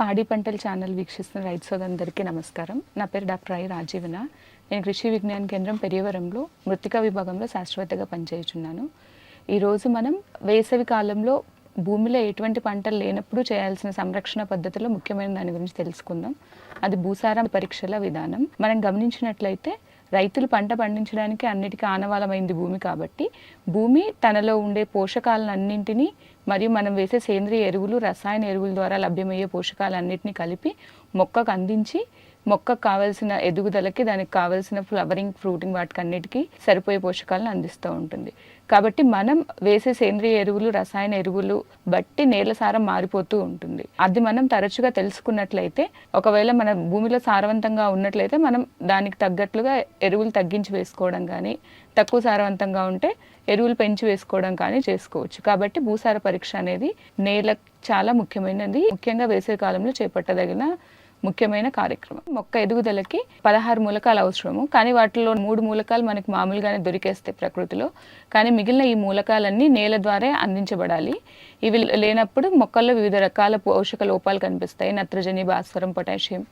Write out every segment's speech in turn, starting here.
పాడి పంటల ఛానల్ వీక్షిస్తున్న రైతు సోదరులందరికీ నమస్కారం. నా పేరు డాక్టర్ ఐ రాజీవన. నేను కృషి విజ్ఞాన కేంద్రం పెరియవరంలో మృతికా విభాగంలో శాస్త్రవేత్తగా పనిచేయుచున్నాను. ఈరోజు మనం వేసవి కాలంలో భూమిలో ఎటువంటి పంటలు లేనప్పుడు చేయాల్సిన సంరక్షణ పద్ధతిలో ముఖ్యమైన దాని గురించి తెలుసుకుందాం. అది భూసార పరీక్షల విధానం. మనం గమనించినట్లయితే రైతులు పంట పండించడానికి అన్నిటికీ ఆనవాలమైంది భూమి కాబట్టి భూమి తనలో ఉండే పోషకాలన్నింటినీ మరియు మనం వేసే సేంద్రియ ఎరువులు రసాయన ఎరువుల ద్వారా లభ్యమయ్యే పోషకాలన్నింటినీ కలిపి మొక్కకు అందించి మొక్కకు కావాల్సిన ఎదుగుదలకి దానికి కావాల్సిన ఫ్లవరింగ్ ఫ్రూటింగ్ వాటికి అన్నిటికీ సరిపోయే పోషకాలను అందిస్తూ ఉంటుంది. కాబట్టి మనం వేసే సేంద్రియ ఎరువులు రసాయన ఎరువులు బట్టి నేల సారం మారిపోతూ ఉంటుంది. అది మనం తరచుగా తెలుసుకున్నట్లయితే ఒకవేళ మన భూమిలో సారవంతంగా ఉన్నట్లయితే మనం దానికి తగ్గట్లుగా ఎరువులు తగ్గించి వేసుకోవడం కానీ తక్కువ సారవంతంగా ఉంటే ఎరువులు పెంచి వేసుకోవడం కానీ చేసుకోవచ్చు. కాబట్టి భూసార పరీక్ష అనేది నేల చాలా ముఖ్యమైనది. ముఖ్యంగా వేసవి కాలంలో చేపట్టదగిన ముఖ్యమైన కార్యక్రమం. మొక్క ఎదుగుదలకి పదహారు మూలకాలు అవసరము. కానీ వాటిలో మూడు మూలకాలు మనకి మామూలుగానే దొరికేస్తాయి ప్రకృతిలో. కానీ మిగిలిన ఈ మూలకాలన్నీ నేల ద్వారా అందించబడాలి. ఇవి లేనప్పుడు మొక్కల్లో వివిధ రకాల పోషక లోపాలు కనిపిస్తాయి. నత్రజని భాస్వరం potassium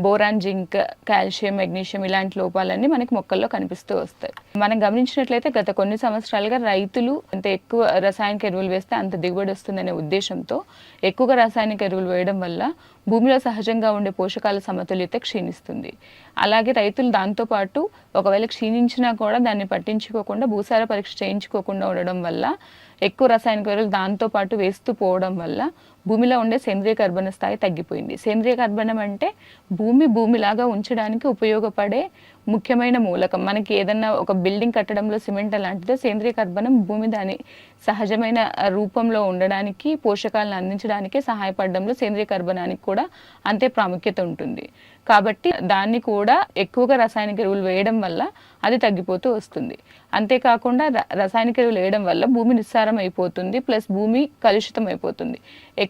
boron zinc calcium magnesium ఇలాంటి లోపాలన్నీ మనకి మొక్కల్లో కనిపిస్తూ వస్తాయి. మనం గమనించినట్లయితే గత కొన్ని సంవత్సరాలుగా రైతులు అంత ఎక్కువ రసాయనిక ఎరువులు వేస్తే అంత దిగుబడి వస్తుందనే ఉద్దేశంతో ఎక్కువగా రసాయనిక ఎరువులు వేయడం వల్ల భూమిలో సహజంగా ఉండే పోషకాల సమతుల్యత క్షీణిస్తుంది. అలాగే రైతులు దాంతోపాటు ఒకవేళ క్షీణించినా కూడా దాన్ని పట్టించుకోకుండా భూసార పరీక్ష చేయించుకోకుండా ఉండడం వల్ల ఎక్కువ రసాయనిక ఎరువులు దాంతో పాటు వేస్తూ పోవడం వల్ల భూమిలో ఉండే సేంద్రియ కర్బన స్థాయి తగ్గిపోయింది. సేంద్రియ కర్బనం అంటే భూమి భూమిలాగా ఉంచడానికి ఉపయోగపడే ముఖ్యమైన మూలకం. మనకి ఏదన్నా ఒక బిల్డింగ్ కట్టడంలో సిమెంట్ అలాంటిదో సేంద్రియ కర్బనం భూమి దాని సహజమైన రూపంలో ఉండడానికి పోషకాలను అందించడానికి సహాయపడడంలో సేంద్రియ కర్బనానికి కూడా అంతే ప్రాముఖ్యత ఉంటుంది. కాబట్టి దాన్ని కూడా ఎక్కువగా రసాయనిక ఎరువులు వేయడం వల్ల అది తగ్గిపోతూ వస్తుంది. అంతేకాకుండా రసాయనిక ఎరువులు వేయడం వల్ల భూమి నిస్సారం అయిపోతుంది ప్లస్ భూమి కలుషితం అయిపోతుంది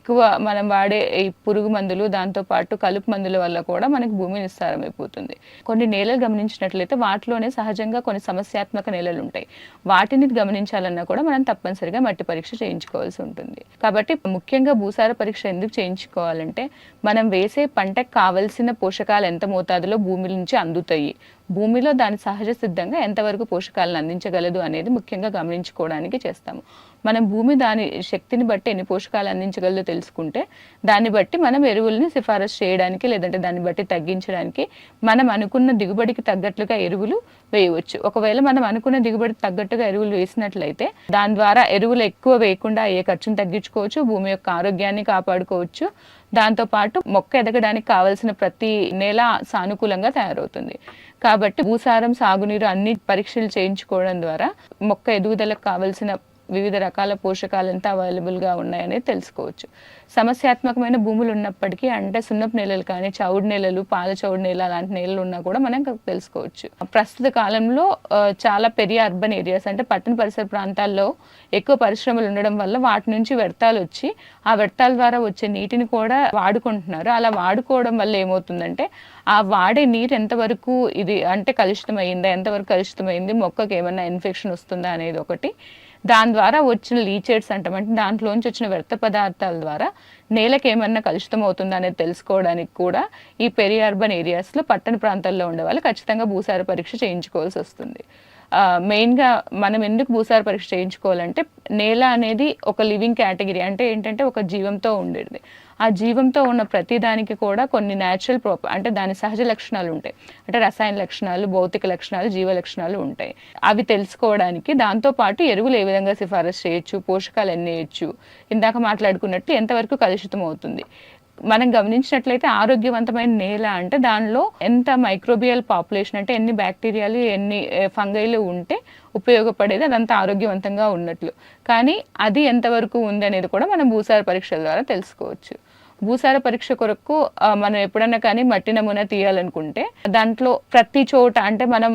ఎక్కువ మనం వాడే ఈ పురుగు మందులు దాంతోపాటు కలుపు మందుల వల్ల కూడా మనకి భూమి నిస్సారం అయిపోతుంది. కొన్ని నేలలు గమనించినట్లయితే వాటిలోనే సహజంగా కొన్ని సమస్యాత్మక నేలలు ఉంటాయి. వాటిని గమనించాలన్నా కూడా మనం తప్పనిసరిగా మట్టి పరీక్ష చేయించుకోవాల్సి ఉంటుంది. కాబట్టి ముఖ్యంగా భూసార పరీక్ష ఎందుకు చేయించుకోవాలంటే మనం వేసే పంటకు కావలసిన పోషకాలు ఎంత మోతాదులో భూమి నుంచి అందుతాయి భూమిలో దాని సహజ సిద్ధంగా ఎంతవరకు పోషకాలను అందించగలదు అనేది ముఖ్యంగా గమనించుకోవడానికి చేస్తాము. మనం భూమి దాని శక్తిని బట్టి ఎన్ని పోషకాలు అందించగలదో తెలుసుకుంటే దాన్ని బట్టి మనం ఎరువుల్ని సిఫారసు చేయడానికి లేదంటే దాన్ని బట్టి తగ్గించడానికి మనం అనుకున్న దిగుబడికి తగ్గట్లుగా ఎరువులు వేయవచ్చు. ఒకవేళ మనం అనుకున్న దిగుబడికి తగ్గట్టుగా ఎరువులు వేసినట్లయితే దాని ద్వారా ఎరువులు ఎక్కువ వేయకుండా అయ్యే ఖర్చును తగ్గించుకోవచ్చు భూమి యొక్క ఆరోగ్యాన్ని కాపాడుకోవచ్చు. దాంతోపాటు మొక్క ఎదగడానికి కావలసిన ప్రతి నెల సానుకూలంగా తయారవుతుంది. కాబట్టి భూసారం సాగునీరు అన్ని పరీక్షలు చేయించుకోవడం ద్వారా మొక్క ఎదుగుదలకు కావలసిన వివిధ రకాల పోషకాలు ఎంత అవైలబుల్గా ఉన్నాయనేది తెలుసుకోవచ్చు. సమస్యాత్మకమైన భూములు ఉన్నప్పటికీ అంటే సున్నపు నేలలు కానీ చౌడు నేలలు పాల చౌడు నేల అలాంటి నేలలు ఉన్నా కూడా మనం తెలుసుకోవచ్చు. ప్రస్తుత కాలంలో చాలా పెరియ అర్బన్ ఏరియాస్ అంటే పట్టణ పరిసర ప్రాంతాల్లో ఎక్కువ పరిశ్రమలు ఉండడం వల్ల వాటి నుంచి వ్యర్థాలు వచ్చి ఆ వ్యర్థాల ద్వారా వచ్చే నీటిని కూడా వాడుకుంటున్నారు. అలా వాడుకోవడం వల్ల ఏమవుతుందంటే ఆ వాడే నీరు ఎంతవరకు ఇది అంటే కలుషితమైందా ఎంతవరకు కలుషితమైంది మొక్కకి ఏమైనా ఇన్ఫెక్షన్ వస్తుందా అనేది ఒకటి. దాని ద్వారా వచ్చిన లీచెడ్స్ అంటామంటే దాంట్లోంచి వచ్చిన వ్యర్థ పదార్థాల ద్వారా నేలకి ఏమన్నా కలుషితం అవుతుందా అనేది తెలుసుకోవడానికి కూడా ఈ పెరి అర్బన్ ఏరియాస్లో పట్టణ ప్రాంతాల్లో ఉండే వాళ్ళు ఖచ్చితంగా భూసార పరీక్ష చేయించుకోవాల్సి వస్తుంది. మెయిన్గా మనం ఎందుకు భూసార పరీక్ష చేయించుకోవాలంటే నేల అనేది ఒక లివింగ్ కేటగిరీ అంటే ఏంటంటే ఒక జీవంతో ఉండేది. ఆ జీవంతో ఉన్న ప్రతి దానికి కూడా కొన్ని న్యాచురల్ ప్రాప అంటే దాని సహజ లక్షణాలు ఉంటాయి. అంటే రసాయన లక్షణాలు భౌతిక లక్షణాలు జీవ లక్షణాలు ఉంటాయి. అవి తెలుసుకోవడానికి దాంతో పాటు ఎరువులు ఏ విధంగా సిఫారసు చేయొచ్చు పోషకాలు ఎన్ని వేయచ్చు. ఇందాక మాట్లాడుకున్నట్టు ఎంతవరకు కలుషితం అవుతుంది. మనం గమనించినట్లయితే ఆరోగ్యవంతమైన నేల అంటే దానిలో ఎంత మైక్రోబియల్ పాపులేషన్ అంటే ఎన్ని బ్యాక్టీరియాలు ఎన్ని ఫంగైలు ఉంటే ఉపయోగపడేది అదంతా ఆరోగ్యవంతంగా ఉన్నట్లు. కానీ అది ఎంతవరకు ఉంది అనేది కూడా మనం భూసార పరీక్షల ద్వారా తెలుసుకోవచ్చు. భూసార పరీక్ష కొరకు మనం ఎప్పుడన్నా కానీ మట్టి నమూనా తీయాలనుకుంటే దాంట్లో ప్రతి చోట అంటే మనం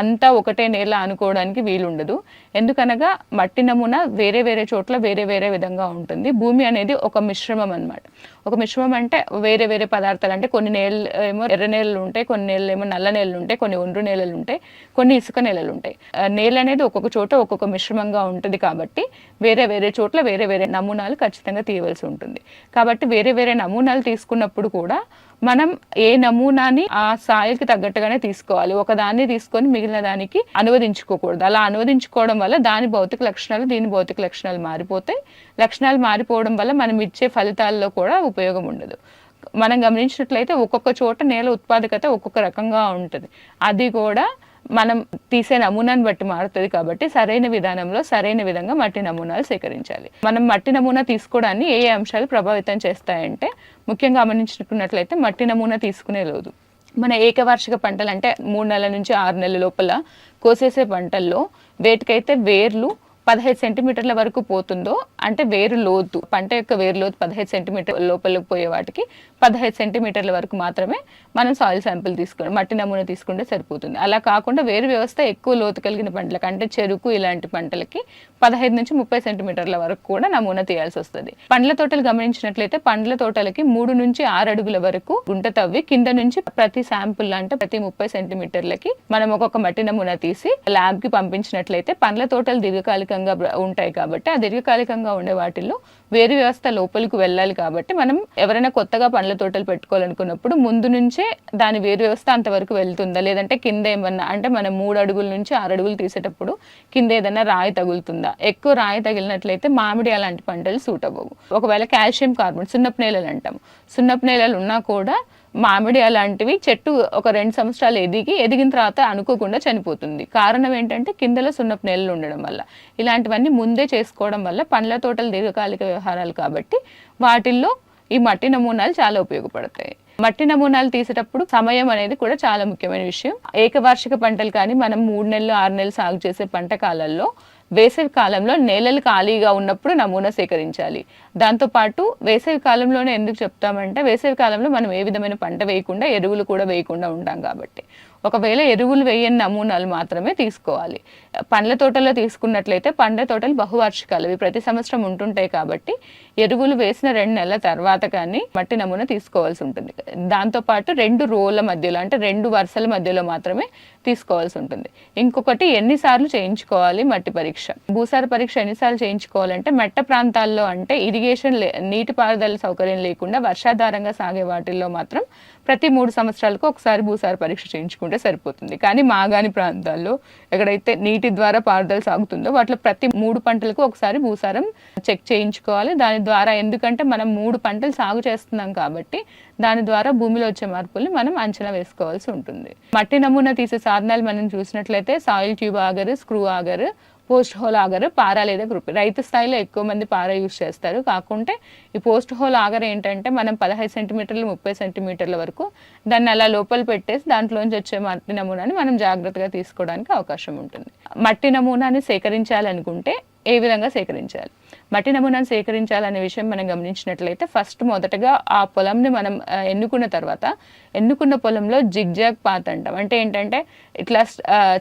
అంతా ఒకటే నేల అనుకోవడానికి వీలుండదు. ఎందుకనగా మట్టి నమూనా వేరే వేరే చోట్ల వేరే వేరే విధంగా ఉంటుంది. భూమి అనేది ఒక మిశ్రమం అన్నమాట. ఒక మిశ్రమం అంటే వేరే వేరే పదార్థాలు అంటే కొన్ని నేలలు ఏమో ఎర్ర నేలలు ఉంటాయి కొన్ని నేలలు ఏమో నల్ల నేలలు ఉంటాయి కొన్ని ఒండ్రు నేలలు ఉంటాయి కొన్ని ఇసుక నేలలు ఉంటాయి. నేల అనేది ఒక్కొక్క చోట ఒక్కొక్క మిశ్రమంగా ఉంటుంది కాబట్టి వేరే వేరే చోట్ల వేరే వేరే నమూనాలు ఖచ్చితంగా తీయవలసి ఉంటుంది. కాబట్టి వేరే వేరే నమూనాలు తీసుకున్నప్పుడు కూడా మనం ఏ నమూనాని ఆ స్థాయికి తగ్గట్టుగానే తీసుకోవాలి. ఒక దాన్ని తీసుకొని మిగిలిన దానికి అనువదించుకోకూడదు. అలా అనువదించుకోవడం వల్ల దాని భౌతిక లక్షణాలు దీని భౌతిక లక్షణాలు మారిపోతాయి లక్షణాలు మారిపోవడం వల్ల మనం ఇచ్చే ఫలితాల్లో కూడా ఉపయోగం ఉండదు. మనం గమనించినట్లయితే ఒక్కొక్క చోట నేల ఉత్పాదకత ఒక్కొక్క రకంగా ఉంటుంది. అది కూడా మనం తీసే నమూనాను బట్టి మారుతుంది కాబట్టి సరైన విధానంలో సరైన విధంగా మట్టి నమూనాలు సేకరించాలి. మనం మట్టి నమూనా తీసుకోవడాన్ని ఏ ఏ అంశాలు ప్రభావితం చేస్తాయంటే ముఖ్యంగా గమనించుకున్నట్లయితే మట్టి నమూనా తీసుకునే లేదు. మన ఏకవార్షిక పంటలు అంటే మూడు నెలల నుంచి ఆరు నెలల లోపల కోసేసే పంటల్లో వేటికైతే వేర్లు పదహైదు సెంటీమీటర్ల వరకు పోతుందో అంటే వేరు లోతు పంట యొక్క వేరు లోతు పదహైదు సెంటీమీటర్ లోపలికి పోయే వాటికి పదహైదు సెంటీమీటర్ల వరకు మాత్రమే మనం సాయిల్ శాంపిల్ తీసుకుని మట్టి నమూనా తీసుకుంటే సరిపోతుంది. అలా కాకుండా వేరు వ్యవస్థ ఎక్కువ లోతు కలిగిన పంటలకు అంటే చెరుకు ఇలాంటి పంటలకి పదహైదు నుంచి ముప్పై సెంటీమీటర్ల వరకు కూడా నమూనా తీయాల్సి వస్తుంది. పండ్ల తోటలు గమనించినట్లయితే పండ్ల తోటలకి మూడు నుంచి ఆరు అడుగుల వరకు గుంట తవ్వి కింద నుంచి ప్రతి శాంపుల్ అంటే ప్రతి ముప్పై సెంటీమీటర్లకి మనం ఒక్కొక్క మట్టి నమూనా తీసి ల్యాబ్కి పంపించినట్లయితే పండ్ల తోటలు దీర్ఘకాలికంగా ఉంటాయి కాబట్టి ఆ దీర్ఘకాలికంగా ఉండే వాటిల్లో వేరు వ్యవస్థ లోపలికి వెళ్ళాలి కాబట్టి మనం ఎవరైనా కొత్తగా పండ్ల తోటలు పెట్టుకోవాలనుకున్నప్పుడు ముందు నుంచే దాని వేరు వ్యవస్థ అంతవరకు వెళ్తుందా? లేదంటే కింద ఏమన్నా అంటే మనం మూడు అడుగుల నుంచి ఆరు అడుగులు తీసేటప్పుడు కింద ఏదైనా రాయి తగులుతుందా? ఎక్కువ రాయి తగిలినట్లయితే మామిడి అలాంటి పంటలు సూట్ అవ్వవు. ఒకవేళ కాల్షియం కార్బన్ సున్నపు నేలలు అంటాం. సున్నపు నేలలు ఉన్నా కూడా మామిడి అలాంటివి చెట్టు ఒక రెండు సంవత్సరాలు ఎదిగి ఎదిగిన తర్వాత అనుకోకుండా చనిపోతుంది. కారణం ఏంటంటే కిందలో సున్నపు నేలలు ఉండడం వల్ల. ఇలాంటివన్నీ ముందే చేసుకోవడం వల్ల పండ్ల తోటలు దీర్ఘకాలిక వ్యవహారాలు కాబట్టి వాటిల్లో ఈ మట్టి నమూనాలు చాలా ఉపయోగపడతాయి. మట్టి నమూనాలు తీసేటప్పుడు సమయం అనేది కూడా చాలా ముఖ్యమైన విషయం. ఏకవార్షిక పంటలు కానీ మనం మూడు నెలలు ఆరు నెలలు సాగు చేసే పంట కాలాల్లో వేసవి కాలంలో నేలలు ఖాళీగా ఉన్నప్పుడు నమూనా సేకరించాలి. దాంతోపాటు వేసవి కాలంలోనే ఎందుకు చెప్తామంటే వేసవి కాలంలో మనం ఏ విధమైన పంట వేయకుండా ఎరువులు కూడా వేయకుండా ఉంటాం కాబట్టి. ఒకవేళ ఎరువులు వేయని నమూనాలు మాత్రమే తీసుకోవాలి. పండ్ల తోటలో తీసుకున్నట్లయితే పండ్ల తోటలు బహువార్షికాలు. ఇవి ప్రతి సంవత్సరం ఉంటుంటాయి కాబట్టి ఎరువులు వేసిన రెండు నెలల తర్వాత కానీ మట్టి నమూనా తీసుకోవాల్సి ఉంటుంది. దాంతోపాటు రెండు రోల మధ్యలో అంటే రెండు వరుసల మధ్యలో మాత్రమే తీసుకోవాల్సి ఉంటుంది. ఇంకొకటి ఎన్నిసార్లు చేయించుకోవాలి మట్టి పరీక్ష. భూసార పరీక్ష ఎన్నిసార్లు చేయించుకోవాలంటే మెట్ట ప్రాంతాల్లో అంటే ఇది ఇరిగేషన్ లే నీటిపారుదల సౌకర్యం లేకుండా వర్షాధారంగా సాగే వాటిల్లో మాత్రం ప్రతి మూడు సంవత్సరాలకు ఒకసారి భూసార పరీక్ష చేయించుకుంటే సరిపోతుంది. కానీ మాగాని ప్రాంతాల్లో ఎక్కడైతే నీటి ద్వారా పారుదల సాగుతుందో వాటిలో ప్రతి మూడు పంటలకు ఒకసారి భూసారం చెక్ చేయించుకోవాలి. దాని ద్వారా ఎందుకంటే మనం మూడు పంటలు సాగు చేస్తున్నాం కాబట్టి దాని ద్వారా భూమిలో వచ్చే మార్పుల్ని మనం అంచనా వేసుకోవాల్సి ఉంటుంది. మట్టి నమూనా తీసే సాధనాలు మనం చూసినట్లయితే soil tube auger screw auger post hole auger పారా లేదా గ్రూప్. రైతు స్థాయిలో ఎక్కువ మంది పారా యూజ్ చేస్తారు. కాకుంటే ఈ పోస్ట్ హోల్ ఆగర్ ఏంటంటే మనం పదహైదు సెంటీమీటర్లు ముప్పై సెంటీమీటర్ల వరకు దాన్ని అలా లోపల పెట్టేసి దాంట్లోంచి వచ్చే మట్టి నమూనాని మనం జాగ్రత్తగా తీసుకోవడానికి అవకాశం ఉంటుంది. మట్టి నమూనాని సేకరించాలనుకుంటే ఏ విధంగా సేకరించాలి? మట్టి నమూనాను సేకరించాలనే విషయం మనం గమనించినట్లయితే ఫస్ట్ మొదటగా ఆ పొలంని మనం ఎన్నుకున్న తర్వాత ఎన్నుకున్న పొలంలో జిగ్జాగ్ పాత్ అంటాం. అంటే ఏంటంటే ఇట్లా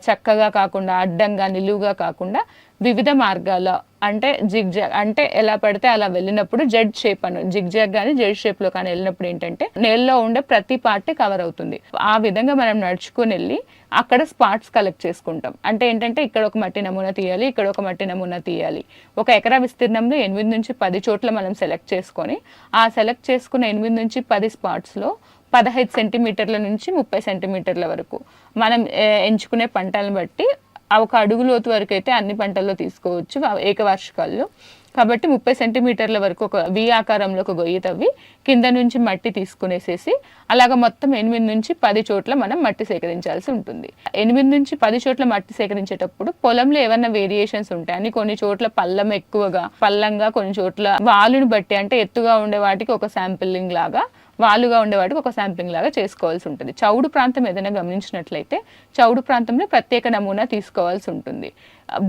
చక్కగా కాకుండా అడ్డంగా నిలువుగా కాకుండా వివిధ మార్గాల అంటే జిగ్ జాగ్ అంటే ఎలా పడితే అలా వెళ్ళినప్పుడు జెడ్ షేప్ అను జిగ్జాగ్ కానీ జెడ్ షేప్లో కానీ వెళ్ళినప్పుడు ఏంటంటే నేలలో ఉండే ప్రతి పార్ట్ కవర్ అవుతుంది. ఆ విధంగా మనం నడుచుకుని వెళ్ళి అక్కడ స్పాట్స్ కలెక్ట్ చేసుకుంటాం. అంటే ఏంటంటే ఇక్కడ ఒక మట్టి నమూనా తీయాలి ఇక్కడ ఒక మట్టి నమూనా తీయాలి. ఒక ఎకరా విస్తీర్ణంలో ఎనిమిది నుంచి పది చోట్ల మనం సెలెక్ట్ చేసుకొని ఆ సెలెక్ట్ చేసుకున్న ఎనిమిది నుంచి పది స్పాట్స్లో పదహైదు సెంటీమీటర్ల నుంచి ముప్పై సెంటీమీటర్ల వరకు మనం ఎంచుకునే పంటలను బట్టి ఒక అడుగు లోతు వరకు అయితే అన్ని పంటల్లో తీసుకోవచ్చు ఏకవార్షికాల్లో. కాబట్టి ముప్పై సెంటీమీటర్ల వరకు ఒక వి ఆకారంలో ఒక గొయ్యి తవ్వి కింద నుంచి మట్టి తీసుకునేసేసి అలాగ మొత్తం ఎనిమిది నుంచి పది చోట్ల మనం మట్టి సేకరించాల్సి ఉంటుంది. ఎనిమిది నుంచి పది చోట్ల మట్టి సేకరించేటప్పుడు పొలంలో ఏమైనా వేరియేషన్స్ ఉంటాయని కొన్ని చోట్ల పల్లం ఎక్కువగా పల్లంగా కొన్ని చోట్ల వాలుని బట్టి అంటే ఎత్తుగా ఉండే వాటికి ఒక శాంపిలింగ్ లాగా వాలుగా ఉండేవాడికి ఒక శాంప్లింగ్ లాగా చేసుకోవాల్సి ఉంటుంది. చౌడు ప్రాంతం ఏదైనా గమనించినట్లయితే చౌడు ప్రాంతంలో ప్రత్యేక నమూనా తీసుకోవాల్సి ఉంటుంది.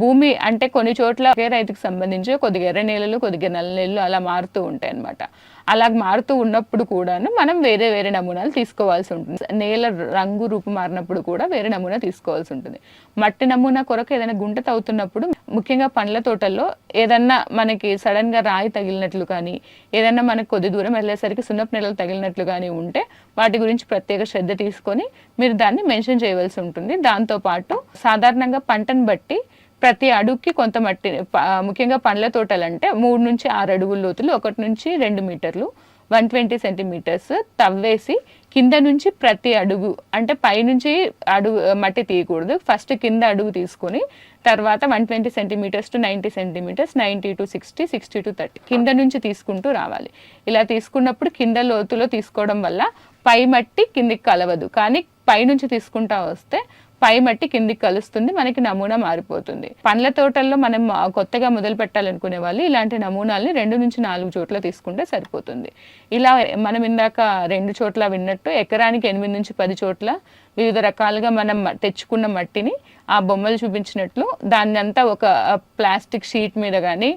భూమి అంటే కొన్ని చోట్ల ఒకే రైతుకు సంబంధించి కొద్దిగా ఎర్ర నేలలు కొద్దిగా నల్ల నేలలు అలా మారుతూ ఉంటాయి అన్నమాట అలా మారుతూ ఉన్నప్పుడు కూడాను మనం వేరే వేరే నమూనాలు తీసుకోవాల్సి ఉంటుంది. నేల రంగు రూపు మారినప్పుడు కూడా వేరే నమూనా తీసుకోవాల్సి ఉంటుంది. మట్టి నమూనా కొరకు ఏదైనా గుంట తవ్వుతున్నప్పుడు ముఖ్యంగా పండ్ల తోటల్లో ఏదన్నా మనకి సడన్గా రాయి తగిలినట్లు కానీ ఏదన్నా మనకు కొద్ది దూరం వెళ్ళేసరికి సున్నపు నెలలు తగిలినట్లు కానీ ఉంటే వాటి గురించి ప్రత్యేక శ్రద్ధ తీసుకొని మీరు దాన్ని మెన్షన్ చేయవలసి ఉంటుంది. దాంతో పాటు సాధారణంగా పంటను బట్టి ప్రతి అడుగుకి కొంత మట్టి ముఖ్యంగా పండ్ల తోటలు అంటే మూడు నుంచి ఆరు అడుగుల లోతులు ఒకటి నుంచి రెండు మీటర్లు వన్ ట్వంటీ సెంటీమీటర్స్ తవ్వేసి కింద నుంచి ప్రతి అడుగు అంటే పైనుంచి అడుగు మట్టి తీయకూడదు. ఫస్ట్ కింద అడుగు తీసుకొని తర్వాత one twenty centimetres to ninety centimetres ninety to sixty sixty to thirty కింద నుంచి తీసుకుంటూ రావాలి. ఇలా తీసుకున్నప్పుడు కింద లోతులో తీసుకోవడం వల్ల పై మట్టి కిందికి కలవదు. కానీ పైనుంచి తీసుకుంటా వస్తే పై మట్టి కిందికి కలుస్తుంది మనకి నమూనా మారిపోతుంది. పండ్ల తోటల్లో మనం కొత్తగా మొదలు పెట్టాలనుకునే వాళ్ళు ఇలాంటి నమూనాల్ని రెండు నుంచి నాలుగు చోట్ల తీసుకుంటే సరిపోతుంది. ఇలా మనం ఇందాక రెండు చోట్ల విన్నట్టు ఎకరానికి ఎనిమిది నుంచి పది చోట్ల వివిధ రకాలుగా మనం తెచ్చుకున్న మట్టిని ఆ బొమ్మలు చూపించినట్లు దాన్ని అంతా ఒక ప్లాస్టిక్ షీట్ మీద కానీ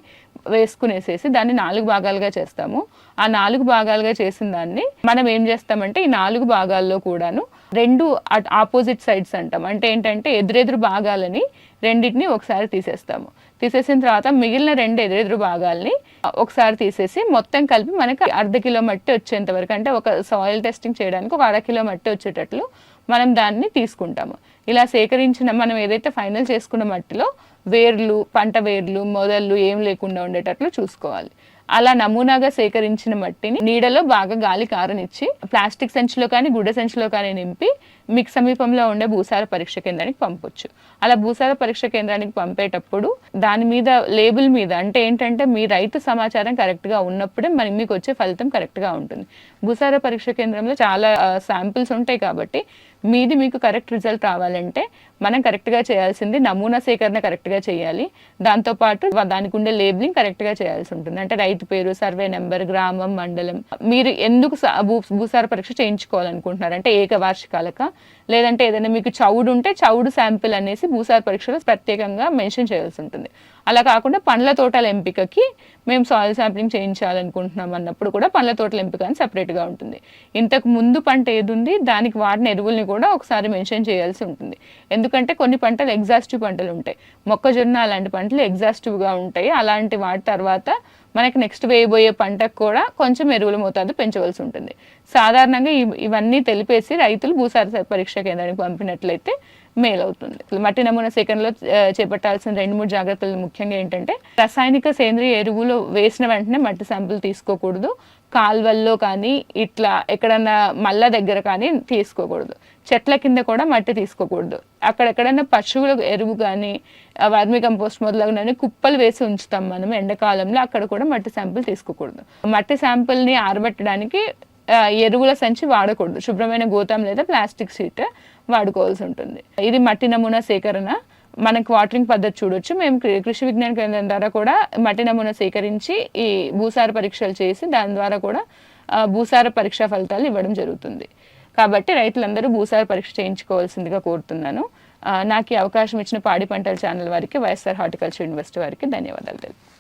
వేసుకునేసేసి దాన్ని నాలుగు భాగాలుగా చేస్తాము. ఆ నాలుగు భాగాలుగా చేసిన దాన్ని మనం ఏం చేస్తామంటే ఈ నాలుగు భాగాల్లో కూడాను రెండు ఆపోజిట్ సైడ్స్ అంటాం. అంటే ఏంటంటే ఎదురెదురు భాగాలని రెండింటిని ఒకసారి తీసేస్తాము. తీసేసిన తర్వాత మిగిలిన రెండు ఎదురెదురు భాగాల్ని ఒకసారి తీసేసి మొత్తం కలిపి మనకి అర్ధ కిలో మట్టి వచ్చేంత వరకు అంటే ఒక సాయిల్ టెస్టింగ్ చేయడానికి ఒక అర కిలో మట్టి వచ్చేటట్లు మనం దాన్ని తీసుకుంటాము. ఇలా సేకరించిన మనం ఏదైతే ఫైనల్ చేసుకున్న మట్టిలో వేర్లు పంట వేర్లు మొదళ్ళు ఏం లేకుండా ఉండేటట్లు చూసుకోవాలి. అలా నమూనాగా సేకరించిన మట్టిని నీడలో బాగా గాలి కారనిచ్చి ప్లాస్టిక్ సంచిలో కానీ గుడ్డ సంచిలో కానీ నింపి మీకు సమీపంలో ఉండే భూసార పరీక్ష కేంద్రానికి పంపొచ్చు. అలా భూసార పరీక్ష కేంద్రానికి పంపేటప్పుడు దాని మీద లేబుల్ మీద అంటే ఏంటంటే మీ రైతు సమాచారం కరెక్ట్గా ఉన్నప్పుడే మరి మీకు వచ్చే ఫలితం కరెక్ట్గా ఉంటుంది. భూసార పరీక్ష కేంద్రంలో చాలా శాంపిల్స్ ఉంటాయి కాబట్టి మీది మీకు కరెక్ట్ రిజల్ట్ రావాలంటే మనం కరెక్ట్గా చేయాల్సింది నమూనా సేకరణ కరెక్ట్గా చేయాలి. దాంతోపాటు దానికి ఉండే లేబులింగ్ కరెక్ట్గా చేయాల్సి ఉంటుంది. అంటే రైతు పేరు సర్వే నెంబర్ గ్రామం మండలం. మీరు ఎందుకు భూ- భూసార పరీక్ష చేయించుకోవాలనుకుంటున్నారు? అంటే ఏకవార్షికాలక? లేదంటే ఏదైనా మీకు చౌడు ఉంటే చౌడు శాంపిల్ అనేసి భూసార పరీక్షలో ప్రత్యేకంగా మెన్షన్ చేయాల్సి ఉంటుంది. అలా కాకుండా పండ్ల తోటల ఎంపికకి మేము సాయిల్ శాంప్లింగ్ చేయించాలనుకుంటున్నాం అన్నప్పుడు కూడా పండ్ల తోటల ఎంపిక అని సపరేట్గా ఉంటుంది. ఇంతకు ముందు పంట ఏది ఉంది దానికి వాడిన ఎరువుల్ని కూడా ఒకసారి మెన్షన్ చేయాల్సి ఉంటుంది. ఎందుకంటే కొన్ని పంటలు ఎగ్జాస్టివ్ పంటలు ఉంటాయి. మొక్కజొన్న అలాంటి పంటలు ఎగ్జాస్టివ్గా ఉంటాయి. అలాంటి వాటి తర్వాత మనకి నెక్స్ట్ వేయబోయే పంటకు కూడా కొంచెం ఎరువుల మోతాదు పెంచవలసి ఉంటుంది. సాధారణంగా ఇవన్నీ తెలిపేసి రైతులు భూసార పరీక్ష కేంద్రానికి పంపినట్లయితే మేలవుతుంది మట్టి నమూనా సేకరణలో చేపట్టాల్సిన రెండు మూడు జాగ్రత్తలు ముఖ్యంగా ఏంటంటే రసాయనిక సేంద్రియ ఎరువులు వేసిన వెంటనే మట్టి శాంపుల్ తీసుకోకూడదు. కాల్వల్లో కానీ ఇట్లా ఎక్కడన్నా మల్ల దగ్గర కానీ తీసుకోకూడదు. చెట్ల కింద కూడా మట్టి తీసుకోకూడదు. అక్కడెక్కడైనా పశువుల ఎరువు కానీ వర్మి కంపోస్ట్ మొదలగునవి కుప్పలు వేసి ఉంచుతాం మనం ఎండాకాలంలో అక్కడ కూడా మట్టి శాంపుల్ తీసుకోకూడదు. మట్టి శాంపుల్ని ఆరబెట్టడానికి ఎరువుల సంచి వాడకూడదు. శుభ్రమైన గోతం లేదా ప్లాస్టిక్ షీట్ వాడుకోవాల్సి ఉంటుంది. ఇది మట్టి నమూనా సేకరణ. మనకు వాటరింగ్ పద్ధతి చూడొచ్చు. మేము కృ- కృషి విజ్ఞాన కేంద్రం ద్వారా కూడా మట్టి నమూనా సేకరించి ఈ భూసార పరీక్షలు చేసి దాని ద్వారా కూడా భూసార పరీక్షా ఫలితాలు ఇవ్వడం జరుగుతుంది. కాబట్టి రైతులందరూ భూసార పరీక్ష చేయించుకోవాల్సిందిగా కోరుతున్నాను. నాకు ఈ అవకాశం ఇచ్చిన పాడి పంటల ఛానల్ వారికి వైఎస్ఆర్ హార్టికల్చర్ యూనివర్సిటీ వారికి ధన్యవాదాలు తెలుపు.